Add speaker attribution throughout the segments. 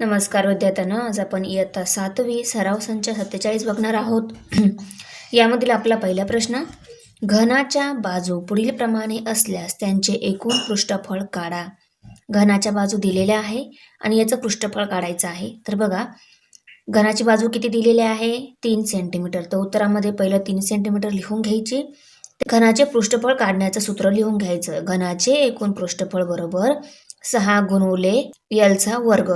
Speaker 1: नमस्कार विद्यार्थ्यांना आज आपण इयत्ता सातवी सराव संच सत्तेचाळीस बघणार आहोत. यामधील आपला पहिला प्रश्न घनाच्या बाजू पुढील प्रमाणे असल्यास त्यांचे एकूण पृष्ठफळ काढा. घनाच्या बाजू दिलेल्या आहे आणि याचं पृष्ठफळ काढायचं आहे. तर बघा घनाची बाजू किती दिलेली आहे? तीन सेंटीमीटर तर उत्तरामध्ये पहिलं तीन सेंटीमीटर लिहून घ्यायची. घनाचे पृष्ठफळ काढण्याचं सूत्र लिहून घ्यायचं. घनाचे एकूण पृष्ठफळ बरोबर सहा गुणवले यलचा वर्ग.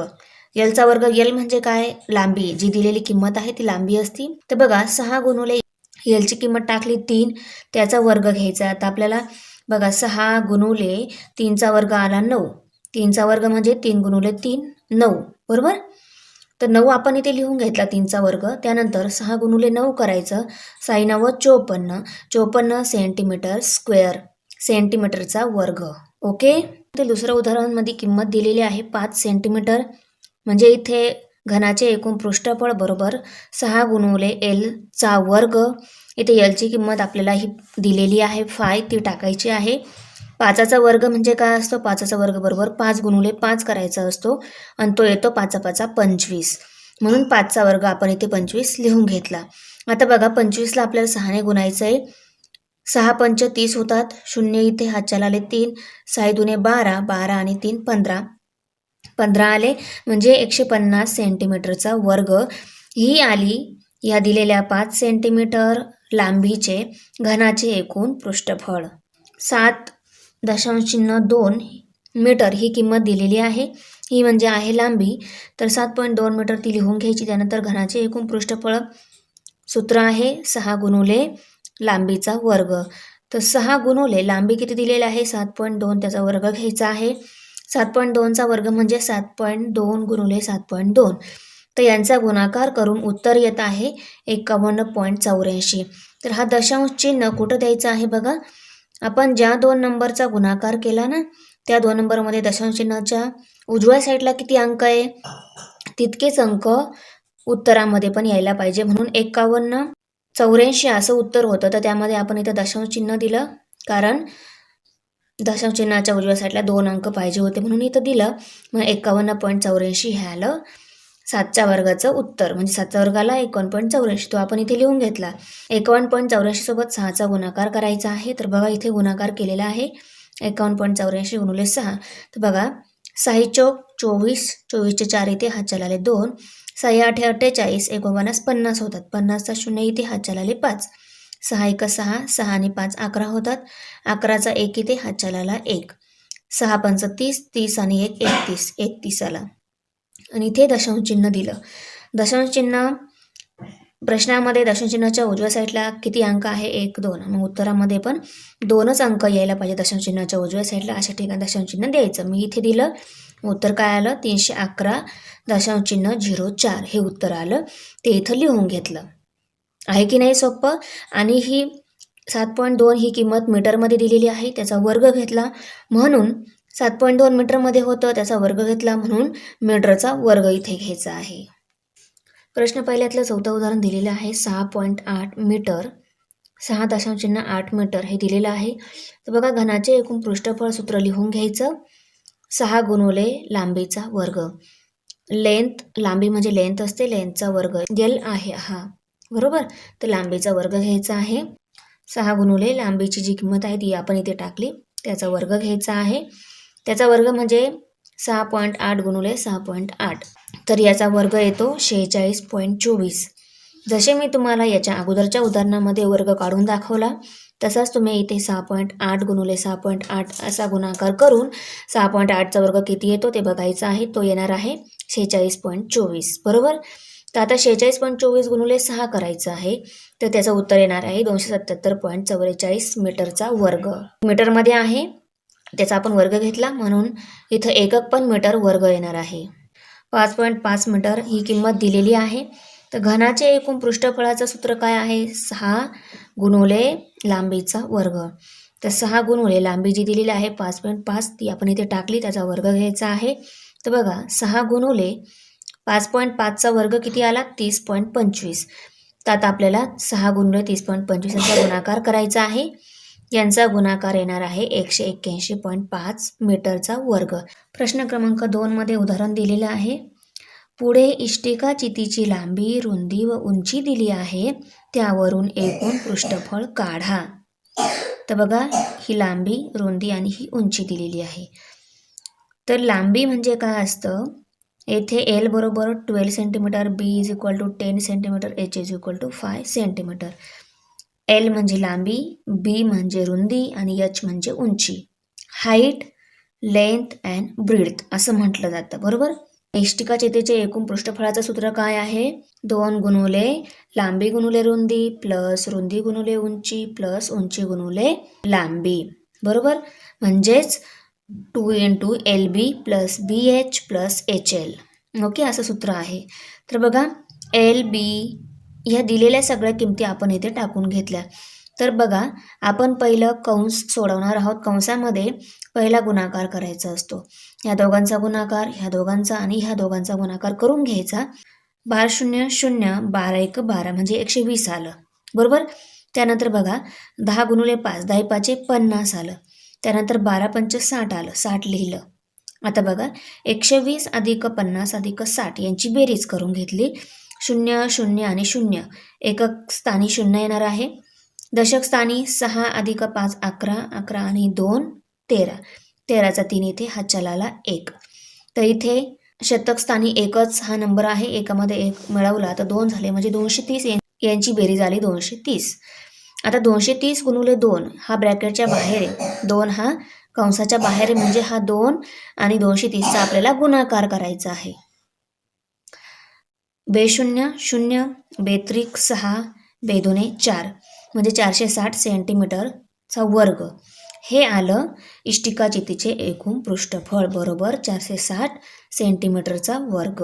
Speaker 1: एलचा वर्ग एल म्हणजे काय? लांबी. जी दिलेली किंमत आहे ती लांबी असती. तर बघा सहा गुणुले एलची किंमत टाकली तीन. त्याचा वर्ग घ्यायचा. आता आपल्याला बघा सहा गुणुले तीनचा वर्ग आला नऊ. तीनचा वर्ग म्हणजे तीन गुणुले तीन नऊ. बरोबर? तर नऊ आपण इथे लिहून घेतला तीनचा वर्ग. त्यानंतर सहा गुणुले नऊ करायचं. साई चोपन्न. चोपन्न सेंटीमीटर स्क्वेअर सेंटीमीटरचा वर्ग. ओके ते दुसरं उदाहरणमध्ये किंमत दिलेली आहे पाच सेंटीमीटर म्हणजे इथे घनाचे एकूण पृष्ठफळ बरोबर सहा गुणवले एलचा वर्ग. इथे एलची किंमत आपल्याला ही दिलेली आहे. फाय ती टाकायची आहे. पाचाचा वर्ग म्हणजे काय असतो? पाचाचा वर्ग बरोबर पाच गुणवले पाच करायचा असतो आणि तो येतो पाचा पाचा पंचवीस. म्हणून पाचचा वर्ग आपण इथे पंचवीस लिहून घेतला. आता बघा पंचवीसला आपल्याला सहाने गुणायचं आहे सहा पंच तीस होतात. शून्य इथे हातच्याला आले तीन. साई दुने बारा. बारा आणि तीन पंधरा. पंधरा आले म्हणजे एकशे पन्नास सेंटीमीटरचा वर्ग. ही आली या दिलेल्या पाच सेंटीमीटर लांबीचे घनाचे एकूण पृष्ठफळ. सात दशांश चिन्ह दोन मीटर ही किंमत दिलेली आहे. ही म्हणजे आहे लांबी. तर सात पॉईंट दोन मीटर ती लिहून घ्यायची त्यानंतर घनाचे एकूण पृष्ठफळ. सूत्र आहे सहा गुणुले लांबीचा वर्ग. तर सहा गुणुले लांबी किती दिलेली आहे? सात पॉईंट दोन त्याचा वर्ग घ्यायचा आहे. सात पॉईंट दोनचा वर्ग म्हणजे सात पॉईंट दोन गुणुले सात पॉईंट दोन. तर यांचा गुणाकार करून उत्तर येत आहे एकावन्न पॉईंट चौऱ्याऐंशी. तर हा दशांश चिन्ह कुठं द्यायचा आहे बघा? आपण ज्या दोन नंबरचा गुणाकार केला ना त्या दोन नंबरमध्ये दशांश चिन्हाच्या उजव्या साईडला किती अंक आहे? तितकेच अंक उत्तरामध्ये पण यायला पाहिजे. म्हणून एकावन्न चौऱ्याऐंशी असं उत्तर होतं. तर त्यामध्ये आपण इथं दशांश चिन्ह दिलं. कारण दशांश चिन्हाच्या उजव्या साईडला दोन अंक पाहिजे होते म्हणून इथं दिलं. मग एकावन्न पॉईंट चौऱ्याऐंशी हे आलं. सातच्या वर्गाचं उत्तर म्हणजे सातच्या वर्गाला एकावन्न पॉईंट चौऱ्याऐंशी तो आपण इथे लिहून घेतला. एकावन्न पॉईंट चौऱ्याऐंशी सोबत सहाचा गुणाकार करायचा आहे. तर बघा इथे गुणाकार केलेला आहे. एकावन्न पॉईंट चौऱ्याऐंशी गुणुले सहा. तर बघा साही चौक चोवीस चोवीसचे चार इथे हात चालाले दोन. साही आठे अठ्ठेचाळीस एकोणपन्नास पन्नास होतात. पन्नासचा शून्य इथे हात चालाले पाच. सहा एक सहा सहा आणि पाच अकरा होतात. अकराचा एक इथे हात चालाला एक. सहा पंच तीस तीस आणि एक एकतीस एकतीस आला. आणि इथे दशांश चिन्ह दिलं. दशांश चिन्ह प्रश्नामध्ये दशांश चिन्हाच्या उजव्या साईडला किती अंक आहे? एक दोन. मग उत्तरामध्ये पण दोनच अंक यायला पाहिजे दशांश चिन्हाच्या उजव्या साईडला. अशा ठिकाणी दशांश चिन्ह द्यायचं. मी इथे दिलं. उत्तर काय आलं? तीनशे अकरा. दशांश चिन्ह झिरो चार. हे उत्तर आलं. ते इथं लिहून घेतलं. आहे की नाही सोपं आणि ही सात पॉईंट दोन ही किंमत मीटरमध्ये दिलेली आहे त्याचा वर्ग घेतला म्हणून सात पॉईंट दोन मीटरमध्ये होतं त्याचा वर्ग घेतला म्हणून मीटरचा वर्ग इथे घ्यायचा आहे. प्रश्न पहिल्यातलं चौथं उदाहरण दिलेलं आहे सहा पॉईंट आठ मीटर सहा दशांश चिन्ह आठ मीटर हे दिलेलं आहे. तर बघा घनाचे एकूण पृष्ठफळ सूत्र लिहून घ्यायचं सहा गुणवले लांबीचा वर्ग. लेंथ लांबी म्हणजे लेंथ असते लेंथचा वर्ग. यल आहे हा. बरोबर? तर लांबीचा वर्ग घ्यायचा आहे. सहा गुणुले लांबीची जी किंमत आहे ती आपण इथे टाकली. त्याचा वर्ग घ्यायचा आहे. त्याचा वर्ग म्हणजे सहा पॉईंट आठ गुणुले सहा पॉईंट आठ. तर याचा वर्ग येतो शेहेचाळीस पॉईंट चोवीस. जसे मी तुम्हाला याच्या अगोदरच्या उदाहरणामध्ये वर्ग काढून दाखवला तसाच तुम्ही इथे सहा पॉईंट आठ गुणुले सहा पॉईंट आठ असा गुणाकार करून सहा पॉईंट आठचा वर्ग किती येतो ते बघायचा आहे. तो येणार आहे शेहेचाळीस पॉईंट चोवीस. बरोबर? तर आता शेहेचाळीस पॉईंट चोवीस गुणुले सहा करायचं आहे. तर त्याचं उत्तर येणार आहे दोनशे सत्याहत्तर पॉईंट चौवेचाळीस मीटरचा वर्ग. मीटरमध्ये आहे. त्याचा आपण वर्ग घेतला. म्हणून इथं एकक पण मीटर वर्ग येणार आहे. पाच पॉईंट पाच मीटर ही किंमत दिलेली आहे. तर घनाचे एकूण पृष्ठफळाचं सूत्र काय आहे? सहा गुणोले लांबीचा वर्ग. तर सहा गुणोले लांबी जी दिलेली आहे पाच पॉईंट पाच ती आपण इथे टाकली. त्याचा वर्ग घ्यायचा आहे. तर बघा सहा गुणोले पाच पॉईंट पाचचा वर्ग किती आला? तीस पॉईंट पंचवीस. तर आता आपल्याला सहा गुणले तीस पॉईंट पंचवीस यांचा गुणाकार करायचा आहे. यांचा गुणाकार येणार आहे एकशे एक्क्याऐंशी पॉईंट पाच मीटरचा वर्ग. प्रश्न क्रमांक दोनमध्ये उदाहरण दिलेलं आहे. पुढे इष्टिका चितीची लांबी रुंदी व उंची दिली आहे. त्यावरून एकूण पृष्ठफळ काढा. तर बघा ही लांबी रुंदी आणि ही उंची दिलेली आहे. तर लांबी म्हणजे काय असतं? येथे एल बरोबर twelve centimetre B is equal to ten centimetre H is equal to five centimetre L म्हणजे लांबी बी म्हणजे रुंदी आणि एच म्हणजे उंची. हाईट लेंथ अँड ब्रीड असं म्हटलं जातं बरोबर? एष्टिका चेतेचे एकूण पृष्ठफळाचं सूत्र काय आहे? दोन गुणुले लांबी गुणुले रुंदी प्लस रुंदी गुणुले उंची प्लस उंची गुणुले लांबी बरोबर? म्हणजेच two into L B plus B H plus H L. Okay असं सूत्र आहे. तर बघा एल बी ह्या दिलेल्या सगळ्या किमती आपण इथे टाकून घेतल्या. तर बघा आपण पहिलं कंस सोडवणार आहोत. कंसामध्ये पहिला गुणाकार करायचा असतो. ह्या दोघांचा गुणाकार ह्या दोघांचा आणि ह्या दोघांचा गुणाकार करून घ्यायचा. बारा शून्य शून्य बारा एक बारा म्हणजे एकशे वीस आलं. बरोबर? त्यानंतर बघा दहा गुणुले पाच दहा पाचे पन्नास आलं. त्यानंतर बारा पंच साठ आलं साठ लिहिलं. आता बघा एकशे वीस अधिक पन्नास अधिक साठ यांची बेरीज करून घेतली. शून्य शून्य आणि शून्य. एकक स्थानी शून्य येणार आहे. दशक स्थानी सहा अधिक पाच अकरा अकरा आणि दोन तेरा. तेराचा तीन इथे हा चलाला एक. तर इथे शतक स्थानी एकच हा नंबर आहे. एकामध्ये एक मिळवला तर दोन झाले म्हणजे दोनशे तीस. यांची बेरीज आली दोनशे तीस. आता दोनशे तीस गुणुले दोन हा ब्रॅकेटच्या बाहेर आहे. दोन हा कंसाच्या बाहेर म्हणजे हा दोन आणि दोनशे तीसचा आपल्याला गुणाकार करायचा आहे. बेशून्य शून्य बेत्रिक सहा बेदोने चार म्हणजे चारशे साठ सेंटीमीटरचा वर्ग. हे आलं इष्टिका चितीचे एकूण पृष्ठफळ बरोबर चारशे साठ सेंटीमीटरचा वर्ग.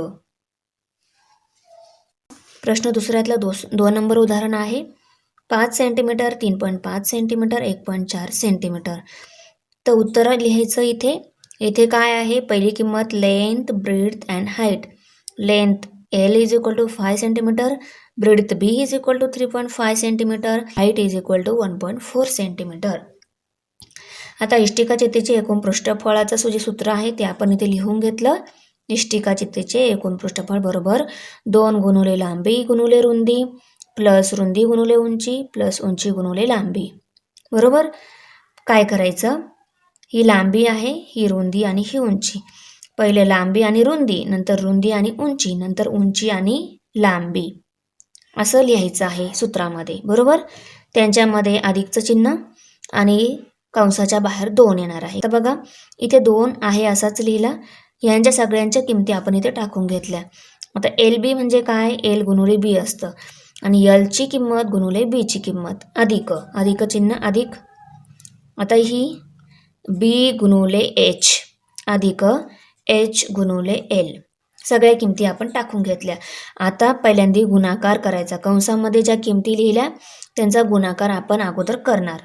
Speaker 1: प्रश्न दुसऱ्यातलं दोस दोन नंबर उदाहरण आहे. पाच सेंटीमीटर तीन पॉईंट पाच सेंटीमीटर एक पॉईंट चार सेंटीमीटर तर उत्तरं लिहायचं इथे. इथे काय आहे? पहिली किंमत length breadth and height length L is equal to five centimetre breadth B is equal to three point five centimetre height is equal to one point four centimetre आता इष्टिका चित्तेचे एकूण पृष्ठफळाचं जे सूत्र आहे ते आपण इथे लिहून घेतलं. इष्टिका चित्तेचे एकूण पृष्ठफळ बरोबर दोन गुणुले लांबी गुणुले रुंदी. प्लस रुंदी गुणुले उंची प्लस उंची गुणुले लांबी. बरोबर? काय करायचं? ही लांबी आहे ही रुंदी आणि ही उंची. पहिले लांबी आणि रुंदी नंतर रुंदी आणि उंची नंतर उंची आणि लांबी. असं लिहायचं आहे सूत्रामध्ये. बरोबर? त्यांच्यामध्ये अधिकचं चिन्ह आणि कंसाच्या बाहेर दोन येणार आहे. तर बघा इथे दोन आहे असाच लिहिला. यांच्या सगळ्यांच्या किमती आपण इथे टाकून घेतल्या. आता एल बी म्हणजे काय? एल गुणुले बी असतं. आणि यलची किंमत गुणुले बीची किंमत. अधिक अधिक चिन्ह अधिक. आता ही बी गुणुले एच अधिक एच गुणुले एल सगळ्या किमती आपण टाकून घेतल्या. आता पहिल्यांदा गुणाकार करायचा. कंसामध्ये ज्या किमती लिहिल्या त्यांचा गुणाकार आपण अगोदर करणार.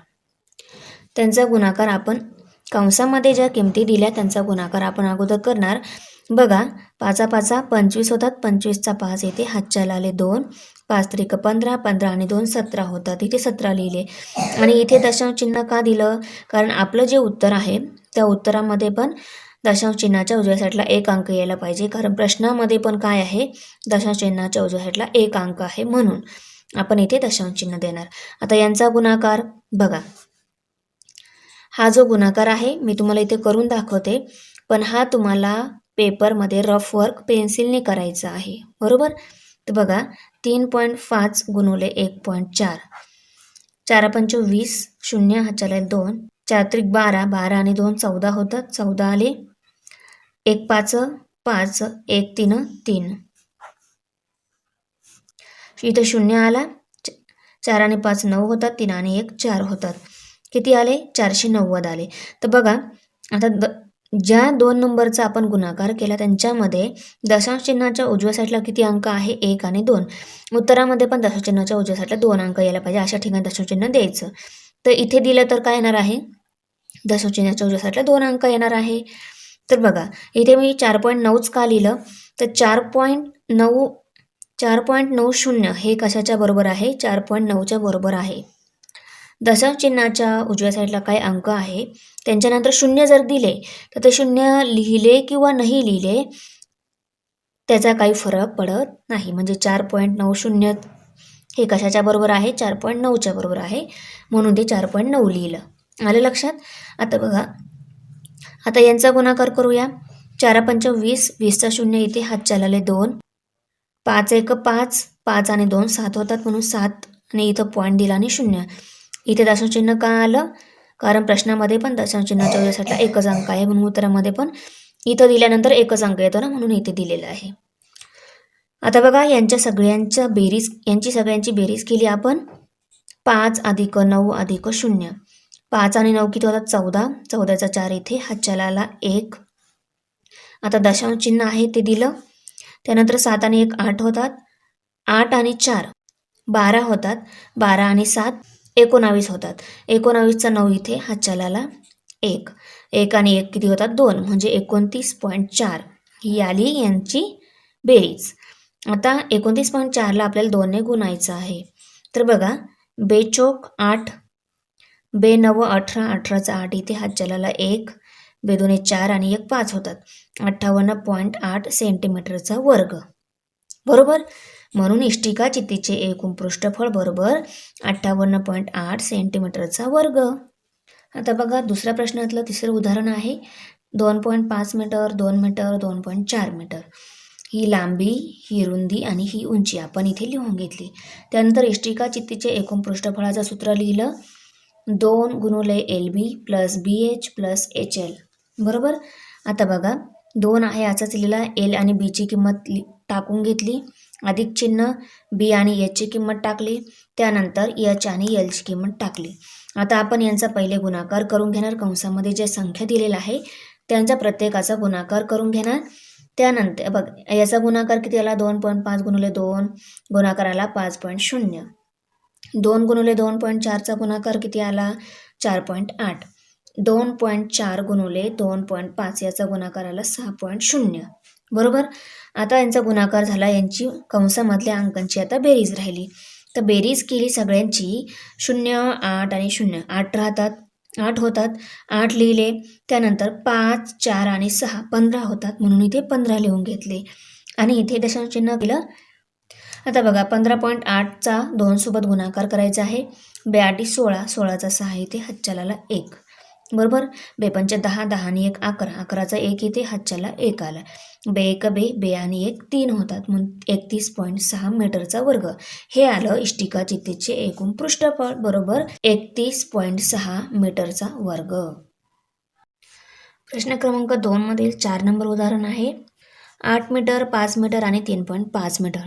Speaker 1: त्यांचा गुणाकार आपण कंसामध्ये ज्या किमती दिल्या त्यांचा गुणाकार आपण अगोदर करणार. बघा पाचा पाचा पंचवीस होतात. पंचवीसचा पाच येते. हातच्याला आले दोन. पाच त्रिक पंधरा पंधरा आणि दोन सतरा होतात इथे सतरा लिहिले. आणि इथे दशांश चिन्ह का दिलं? कारण आपलं जे उत्तर आहे त्या उत्तरामध्ये पण दशांश चिन्हाच्या उजव्या साईडला एक अंक यायला पाहिजे. कारण प्रश्नामध्ये पण काय आहे? दशांश चिन्हाच्या उजव्या साईडला एक अंक आहे म्हणून आपण इथे दशांश चिन्ह देणार. आता यांचा गुणाकार बघा. हा जो गुणाकार आहे मी तुम्हाला इथे करून दाखवते पण हा तुम्हाला पेपरमध्ये रफ वर्क पेन्सिलने करायचा आहे. बरोबर? तर बघा तीन पॉईंट पाच गुणवले एक पॉईंट चार. चार पंच वीस शून्य हा चालेल दोन. चार त्रिक बारा बारा आणि दोन चौदा होतात. चौदा आले एक पाच पाच एक तीन तीन. इथं शून्य आला चार आणि पाच नऊ होतात तीन आणि एक चार होतात. किती आले? चारशे नव्वद आले. तर बघा आता द ज्या दोन नंबरचा आपण गुणाकार केला त्यांच्यामध्ये दशांश चिन्हाच्या उजव्या साईडला किती अंक आहे? एक आणि दोन. उत्तरामध्ये पण दशांश चिन्हाच्या उजव्या साईडला दोन अंक यायला पाहिजे. अशा ठिकाणी दशांश चिन्ह द्यायचं. तर इथे दिलं तर काय येणार आहे? दशांश चिन्हाच्या उजव्या साईडला दोन अंक येणार आहे. तर बघा इथे मी चार पॉईंट नऊच का लिहिलं? तर चार पॉईंट नऊ चार पॉईंट नऊ शून्य हे कशाच्या बरोबर आहे? चार पॉईंट नऊच्या बरोबर आहे. दशांश चिन्हाच्या उजव्या साईडला काय अंक आहे. त्यांच्यानंतर शून्य जर दिले तर ते शून्य लिहिले किंवा नाही लिहिले त्याचा काही फरक पडत नाही. म्हणजे चार पॉईंट नऊ शून्य हे कशाच्या बरोबर आहे? चार पॉईंट नऊच्या बरोबर आहे. म्हणून ते चार पॉईंट नऊ लिहिलं. आलं लक्षात? आता बघा. आता यांचा गुणाकार करूया. चारा पंच वीस वीसचा शून्य इथे हात चालले दोन. पाच एक पाच पाच आणि दोन सात होतात म्हणून सात आणि इथं पॉईंट दिला आणि शून्य. इथे दशांशचिन्ह का आलं? कारण प्रश्नामध्ये पण दशांशचिन्हाच्या वेळेसाठी एकच अंक आहे म्हणून उत्तरामध्ये पण इथं दिल्यानंतर एकच अंक येतो ना म्हणून इथे दिलेलं आहे. आता बघा यांच्या सगळ्यांच्या बेरीज यांची सगळ्यांची बेरीज केली आपण. पाच अधिक नऊ अधिक शून्य. पाच आणि नऊ किती होतात? चौदा. चौदाचा चार इथे हातच्याला एक. आता दशांश चिन्ह आहे ते दिलं. त्यानंतर सात आणि एक आठ होतात. आठ आणि चार बारा होतात. बारा आणि सात एकोणावीस होतात. एकोणावीसचा नऊ इथे हातच्याला एक. एक आणि एक किती होतात? दोन. म्हणजे एकोणतीस पॉईंट चार. ही आली यांची बेरीज. आता एकोणतीस पॉईंट चारला आपल्याला दोनने गुणायचं आहे. तर बघा बेचोक आठ बे नव अठरा अठराचा आठ इथे हात चलाला एक. बेदोने चार आणि एक पाच होतात. अठ्ठावन्न पॉईंट आठ सेंटीमीटरचा वर्ग. बरोबर? म्हणून इष्टिका चितीचे एकूण पृष्ठफळ बरोबर अठ्ठावन्न पॉईंट आठ सेंटीमीटरचा वर्ग. आता बघा दुसऱ्या प्रश्नातलं तिसरं उदाहरण आहे. दोन पॉईंट पाच मीटर दोन मीटर दोन पॉईंट चार मीटर. ही लांबी ही रुंदी आणि ही उंची आपण इथे लिहून घेतली. त्यानंतर इष्टिका चित्तीचे एकूण पृष्ठफळाचं सूत्र लिहिलं. दोन गुणुले L B plus B H plus H L. बरोबर? आता बघा दोन आहे याचाच लिहिला एल आणि बीची किंमत लि टाकून घेतली. अधिक चिन्ह बी आणि एचची किंमत टाकली त्यानंतर एच आणि एलची किंमत टाकली. आता आपण यांचा पहिले गुणाकार करून घेणार. कंसामध्ये जे संख्या दिलेला आहे त्यांचा प्रत्येकाचा गुणाकार करून घेणार. त्यानंतर बघ याचा गुणाकार किती आला? दोन पॉईंट पाच गुणुले दोन गुणाकाराला पाच पॉईंट शून्य. दोन गुणुले दोन पॉईंट चारचा गुणाकार किती आला? चार पॉईंट आठ. दोन पॉईंट चार गुणुले दोन पॉईंट पाच याचा गुणाकार आला सहा पॉईंट शून्य. बरोबर? आता यांचा गुणाकार झाला यांची कंसामधल्या अंकांची. आता बेरीज राहिली. तर बेरीज केली सगळ्यांची. शून्य आठ आणि शून्य. आठ राहतात आठ होतात. आठ लिहिले त्यानंतर पाच चार आणि सहा पंधरा होतात. म्हणून इथे पंधरा लिहून घेतले. आणि इथे दशांश चिन्ह केलं आता बघा पंधरा पॉईंट आठचा दोनसोबत गुणाकार करायचा आहे. बेआठी सोळा सोळाचा सहा इथे हच्चालाला एक. बरोबर? बेपंच दहा दहा आणि एक अकरा. अकराचा एक इथे हातच्याला एक आला. बे एक बे बे आणि एक तीन होतात. म्हणून एकतीस पॉईंट सहा मीटरचा वर्ग. हे आलं इष्टिका चित्तीचे एकूण पृष्ठफळ. बरोबर? एकतीस पॉईंट सहा मीटरचा वर्ग. प्रश्न क्रमांक दोन मधील चार नंबर उदाहरण आहे. आठ मीटर पाच मीटर आणि तीन पॉईंट पाच मीटर.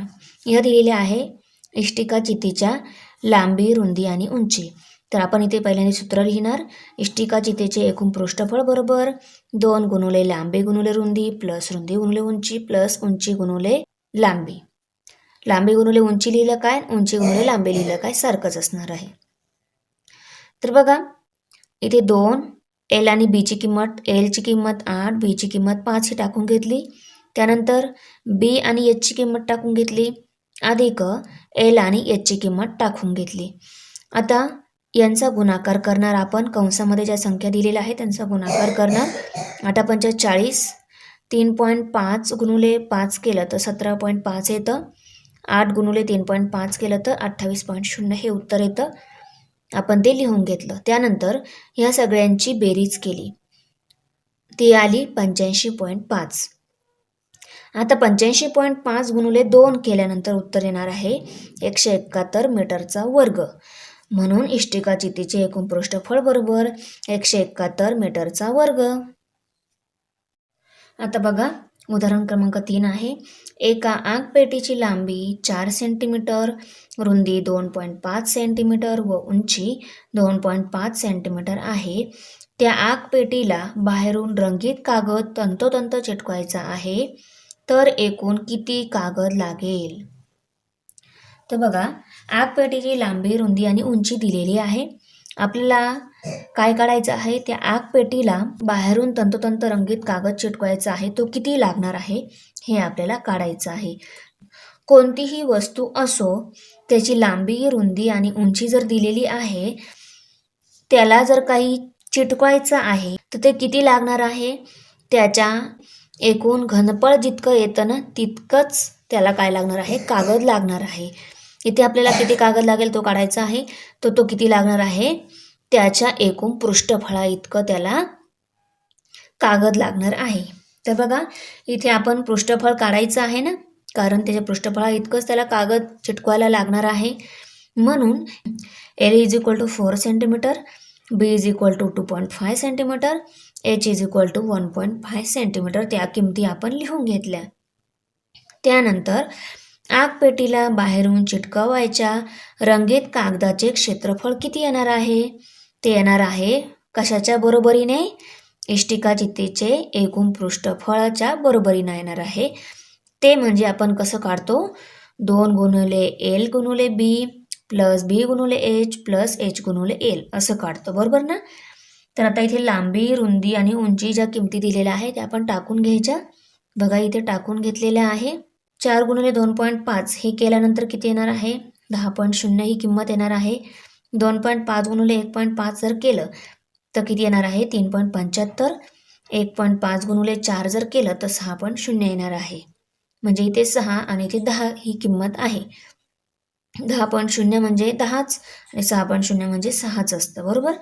Speaker 1: या दिलेल्या आहे इष्टिका चितीच्या लांबी रुंदी आणि उंची. तर आपण इथे पहिल्यांदा सूत्र लिहिणार. इष्टिका चितेचे एकूण पृष्ठफळ बरोबर दोन गुणुले लांबी गुणुले रुंदी प्लस रुंदी गुणुले उंची प्लस उंची गुणुले लांबी. लांबी गुणुले उंची लिहिलं काय? उंची गुणुले लांबी लिहिलं काय? सारखंच असणार आहे. तर बघा इथे दोन एल आणि बीची किंमत एलची किंमत आठ बीची किंमत पाच ही टाकून घेतली. त्यानंतर बी आणि एचची किंमत टाकून घेतली. अधिक एल आणि एचची किंमत टाकून घेतली. आता यांचा गुणाकार करणार. आपण कंसामध्ये ज्या संख्या दिलेल्या आहेत त्यांचा गुणाकार करणार. आता पंच चाळीस तीन पॉईंट पाच गुणुले पाच केलं तर सतरा पॉईंट पाच येतं. आठ गुणुले तीन पॉईंट पाच केलं तर अठ्ठावीस पॉईंट शून्य हे उत्तर येतं. आपण ते लिहून घेतलं. त्यानंतर ह्या सगळ्यांची बेरीज केली. ती आली पंच्याऐंशी पॉईंट पाच. आता पंच्याऐंशी पॉईंट पाच गुणुले दोन केल्यानंतर उत्तर येणार आहे एकशे एकाहत्तर मीटरचा वर्ग. म्हणून इष्टिका चितीचे एकूण पृष्ठफळ बरोबर एकशे एकाहत्तर मीटरचा वर्ग. आता बघा उदाहरण क्रमांक तीन आहे. एका आगपेटीची लांबी चार सेंटीमीटर रुंदी दोन पॉईंट पाच सेंटीमीटर व उंची दोन पॉईंट पाच सेंटीमीटर आहे. त्या आगपेटीला बाहेरून रंगीत कागद तंतोतंत चिटकवायचा आहे. तर एकूण किती कागद लागेल? तर बघा आगपेटीची लांबी रुंदी आणि उंची दिलेली आहे. आपल्याला काय काढायचं आहे? त्या आगपेटीला बाहेरून तंतोतंत रंगीत कागद चिटकवायचा आहे. तो किती लागणार आहे? हे आपल्याला काढायचं आहे. कोणतीही वस्तू असो त्याची लांबी रुंदी आणि उंची जर दिलेली आहे त्याला जर काही चिटकवायचं आहे तर ते किती लागणार आहे? त्याच्या एकूण घनपळ जितकं येतं ना तितकंच त्याला काय लागणार आहे? कागद लागणार आहे. इथे आपल्याला किती कागद लागेल तो काढायचा आहे तो तो किती लागणार आहे? त्याच्या एकूण पृष्ठफळा इतकं त्याला कागद लागणार आहे. तर बघा इथे आपण पृष्ठफळ काढायचं आहे ना? कारण त्याच्या पृष्ठफळा इतकंच त्याला कागद चिटकवायला लागणार आहे. म्हणून L is equal to four centimetre B is equal to two point five centimetre H is equal to one point five centimetre त्या किमती आपण लिहून घेतल्या. त्यानंतर आगपेटीला बाहेरून चिटकवायच्या रंगीत कागदाचे क्षेत्रफळ किती येणार आहे? ते येणार आहे कशाच्या बरोबरीने? इष्टिका चित्तीचे एकूण पृष्ठफळाच्या बरोबरीने येणार आहे. ते म्हणजे आपण कसं काढतो? दोन गुणुले एल गुणुले बी प्लस बी गुणुले एच प्लस एच गुणुले एल असं काढतो बरोबर ना? तर आता इथे लांबी रुंदी आणि उंची ज्या किमती दिलेल्या आहेत त्या आपण टाकून घ्यायच्या. बघा इथे टाकून घेतलेल्या आहे. चार गुणिले दोन पॉईंट पाच हे केल्यानंतर किती येणार आहे? दहा पॉईंट शून्य ही किंमत येणार आहे. दोन पॉईंट पाच गुणिले एक पॉईंट पाच जर केलं तर किती येणार आहे? तीन पॉईंट पंच्याहत्तर. एक पॉईंट पाच गुणिले चार जर केलं तर सहा पॉईंट शून्य येणार आहे. म्हणजे इथे सहा आणि इथे दहा ही किंमत आहे. दहा पॉईंट शून्य म्हणजे दहाच आणि सहा पॉईंट शून्य म्हणजे सहाच असतं बरोबर?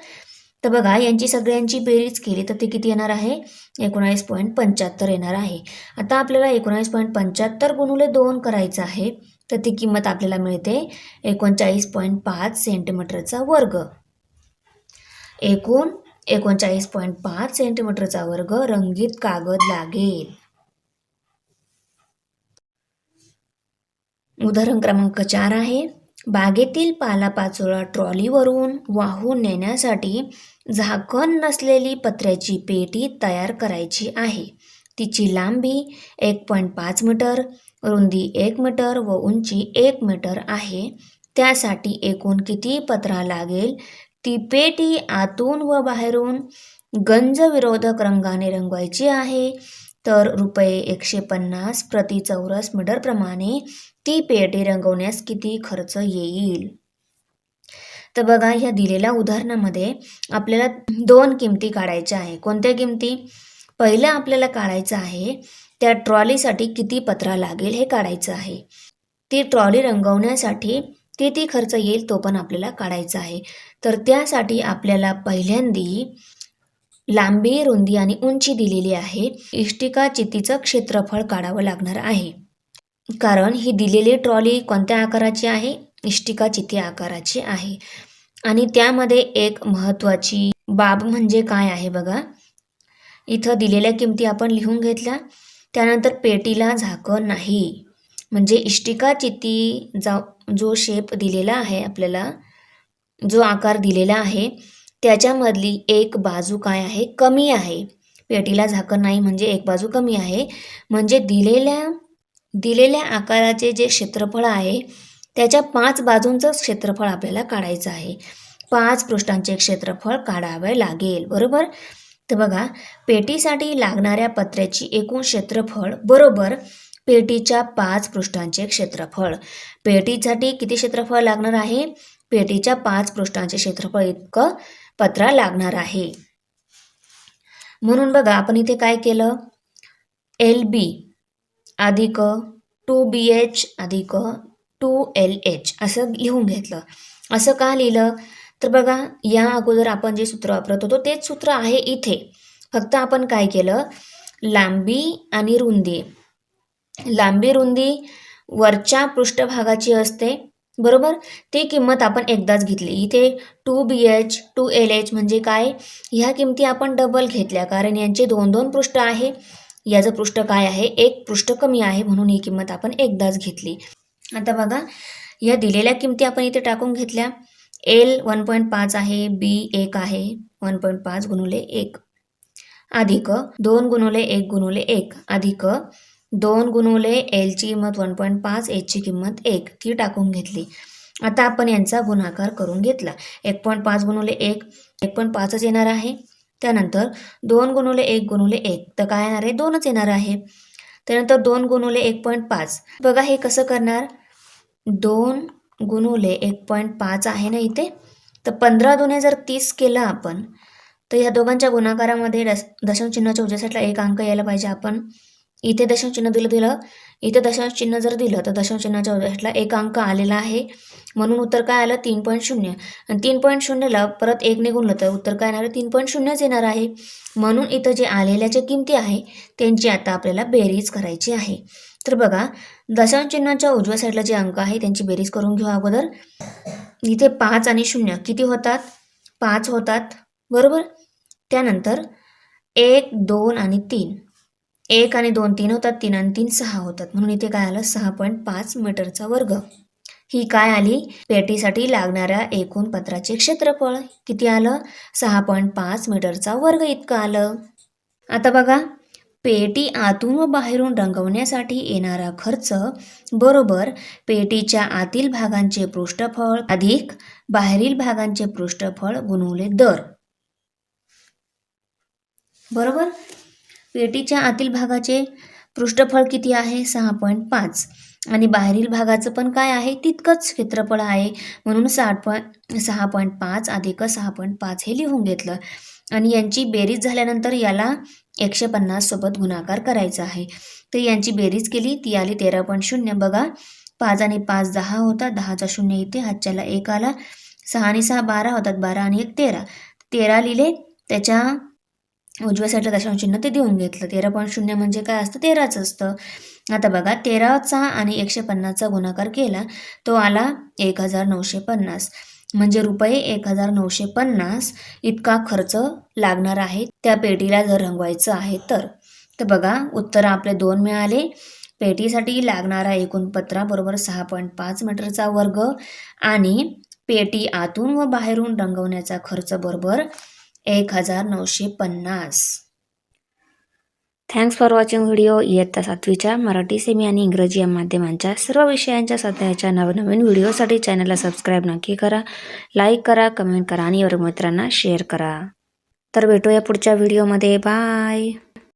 Speaker 1: तर बघा यांची सगळ्यांची बेरीज केली तर ती किती येणार आहे? एकोणावीस पॉईंट पंच्याहत्तर येणार आहे. आता आपल्याला एकोणावीस पॉईंट पंच्याहत्तर गुणुले दोन करायचं आहे तर ती किंमत आपल्याला मिळते एकोणचाळीस पॉईंट पाच सेंटीमीटरचा वर्ग. एकूण एकोणचाळीस पॉईंट पाच सेंटीमीटरचा वर्ग रंगीत कागद लागेल. उदाहरण क्रमांक चार आहे. बागेतील पालापाचोळा ट्रॉलीवरून वाहून नेण्यासाठी झाकण नसलेली पत्र्याची पेटी तयार करायची आहे. तिची लांबी एक पॉईंट पाच मीटर रुंदी एक मीटर व उंची एक मीटर आहे. त्यासाठी एकूण किती पत्रा लागेल? ती पेटी आतून व बाहेरून गंज विरोधक रंगाने रंगवायची आहे. तर रुपये एकशे पन्नास प्रति चौरस मीटरप्रमाणे ती पेटी रंगवण्यास किती खर्च येईल? तर बघा ह्या दिलेल्या उदाहरणामध्ये आपल्याला दोन किमती काढायच्या आहे. कोणत्या किमती? पहिलं आपल्याला काढायचं आहे त्या ट्रॉलीसाठी किती पत्रा लागेल हे काढायचं आहे. ती ट्रॉली रंगवण्यासाठी किती खर्च येईल तो पण आपल्याला काढायचा आहे. तर त्यासाठी आपल्याला पहिल्यांदी लांबी रुंदी आणि उंची दिलेली आहे. इष्टिका चितीचं क्षेत्रफळ काढावं लागणार आहे. कारण ही दिलेली ट्रॉली कोणत्या आकाराची आहे? इष्टिका चिती आकाराची आहे. आणि त्यामध्ये एक महत्त्वाची बाब म्हणजे काय आहे बघा. इथं दिलेल्या किमती आपण लिहून घेतल्या. त्यानंतर पेटीला झाकण नाही. म्हणजे इष्टिका चिती जा जो शेप दिलेला आहे आपल्याला जो आकार दिलेला आहे त्याच्यामधली एक बाजू काय आहे? कमी आहे. पेटीला झाकण नाही म्हणजे एक बाजू कमी आहे. म्हणजे दिलेल्या दिलेल्या आकाराचे जे क्षेत्रफळ आहे त्याच्या पाच बाजूंचं क्षेत्रफळ आपल्याला काढायचं आहे. पाच पृष्ठांचे क्षेत्रफळ काढावे लागेल बरोबर? तर बघा पेटीसाठी लागणाऱ्या पत्र्याची एकूण क्षेत्रफळ बरोबर पेटीच्या पाच पृष्ठांचे क्षेत्रफळ. पेटीसाठी किती क्षेत्रफळ लागणार आहे? पेटीच्या पाच पृष्ठांचे क्षेत्रफळ इतकं पत्रा लागणार आहे. म्हणून बघा आपण इथे काय केलं? L B. अधिक टू बी एच अधिक टू एल एच असं लिहून घेतलं. असं का लिहिलं? तर बघा या अगोदर आपण जे सूत्र वापरत होतो तेच सूत्र आहे इथे. फक्त आपण काय केलं? लांबी आणि रुंदी. लांबी रुंदी वरच्या पृष्ठभागाची असते बरोबर? ती किंमत आपण एकदाच घेतली. इथे two B H two L H म्हणजे काय? ह्या किमती आपण डबल घेतल्या कारण यांचे दोन दोन पृष्ठ आहे. याचं पृष्ठ काय आहे? एक पृष्ठ कमी आहे म्हणून ही किंमत आपण एकदाच घेतली. आता बघा या दिलेल्या किमती आपण इथे टाकून घेतल्या. एल वन पॉईंट पाच आहे बी एक आहे वन पॉईंट पाच गुणुले एक. अधिक दोन गुणुले एक गुणुले एक. अधिक दोन गुणुले एलची किंमत वन पॉईंट पाच एचची किंमत एक. ती टाकून घेतली. आता आपण यांचा गुणाकार करून घेतला. एक पॉईंट पाच गुणुले एक. एक पॉईंट पाचच येणार आहे. त्यानंतर दोन गुणुले एक गुणुले एक. तर काय येणार आहे? दोनच येणार आहे. त्यानंतर दोन गुणुले एक पॉईंट पाच. बघा हे कसं करणार? दोन गुणुले एक पॉईंट पाच आहे ना इथे? तर पंधरा दुने जर तीस केलं आपण तर ह्या दोघांच्या गुणाकारामध्ये दश दशमचिन्हाच्या उद्यासाठीला एक अंक यायला पाहिजे. आपण इथे दशमचिन्ह दिलं दिलं इथं दशांश चिन्ह जर दिलं तर दशांश चिन्हाच्या उजव्या एक अंक आलेला आहे. म्हणून उत्तर काय आलं? तीन पॉईंट शून्य. आणि तीन पॉईंट शून्यला परत एक निघून तर उत्तर काय येणार तीन पॉईंट शून्यच येणार आहे. म्हणून इथं जे आलेल्या ज्या किमती आहे त्यांची आता आपल्याला बेरीज करायची आहे. तर बघा दशांश चिन्हाच्या उजव्या साईडला जे अंक आहे त्यांची बेरीज करून घेऊ अगोदर. इथे पाच आणि शून्य किती होतात? पाच होतात. बरोबर? त्यानंतर एक दोन आणि तीन. एक आणि दोन तीन होतात तीन आणि तीन सहा होतात. म्हणून इथे काय आलं? सहा पॉईंट पाच मीटरचा वर्ग. ही काय आली? पेटीसाठी लागणाऱ्या एकूण पत्राचे क्षेत्रफळ. किती आलं? सहा पॉईंट पाच मीटरचा वर्ग इतकं आलं. आता बघा. पेटी आतून व बाहेरून रंगवण्यासाठी येणारा खर्च बरोबर पेटीच्या आतील भागांचे पृष्ठफळ अधिक बाहेरील भागांचे पृष्ठफळ गुणवले दर. बरोबर? पेटीच्या आतील भागाचे पृष्ठफळ किती आहे? सहा पॉईंट पाच. आणि बाहेरील भागाचं पण काय आहे? तितकंच क्षेत्रफळ आहे. म्हणून साठ पॉईंट सहा पॉईंट पाच अधिक सहा पॉईंट पाच हे लिहून घेतलं. आणि यांची बेरीज झाल्यानंतर याला एकशे पन्नास सोबत गुणाकार करायचा आहे. तर यांची बेरीज केली ती आली तेरा पॉईंट शून्य. बघा पाच आणि पाच दहा होतात दहाचा शून्य इथे हातच्याला एक आला. सहा आणि सहा बारा होतात बारा आणि एक तेरा. तेरा लिहिले त्याच्या उजव्या साईडला दशांश चिन्ह ते देऊन घेतलं. तेरा पॉईंट शून्य म्हणजे काय असतं? तेराच असतं. आता बघा तेराचा आणि एकशे पन्नासचा गुणाकार केला तो आला एक हजार नऊशे पन्नास. म्हणजे रुपये एक हजार नऊशे पन्नास इतका खर्च लागणार आहे त्या पेटीला जर रंगवायचं आहे तर. तर बघा उत्तर आपले दोन मिळाले. पेटीसाठी लागणारा एकूण पत्रा बरोबर सहा पॉईंट पाच मीटरचा वर्ग आणि पेटी आतून व बाहेरून रंगवण्याचा खर्च बरोबर एक हजार नऊशे पन्नास. थँक्स फॉर वॉचिंग व्हिडिओ इयत्ता सातवीच्या मराठी सेमी आणि इंग्रजी या माध्यमांच्या सर्व विषयांच्या सध्याच्या नवनवीन व्हिडिओसाठी चॅनलला सबस्क्राईब नक्की करा. लाईक करा कमेंट करा आणि वर्गमित्रांना शेअर करा. तर भेटूया पुढच्या व्हिडिओमध्ये बाय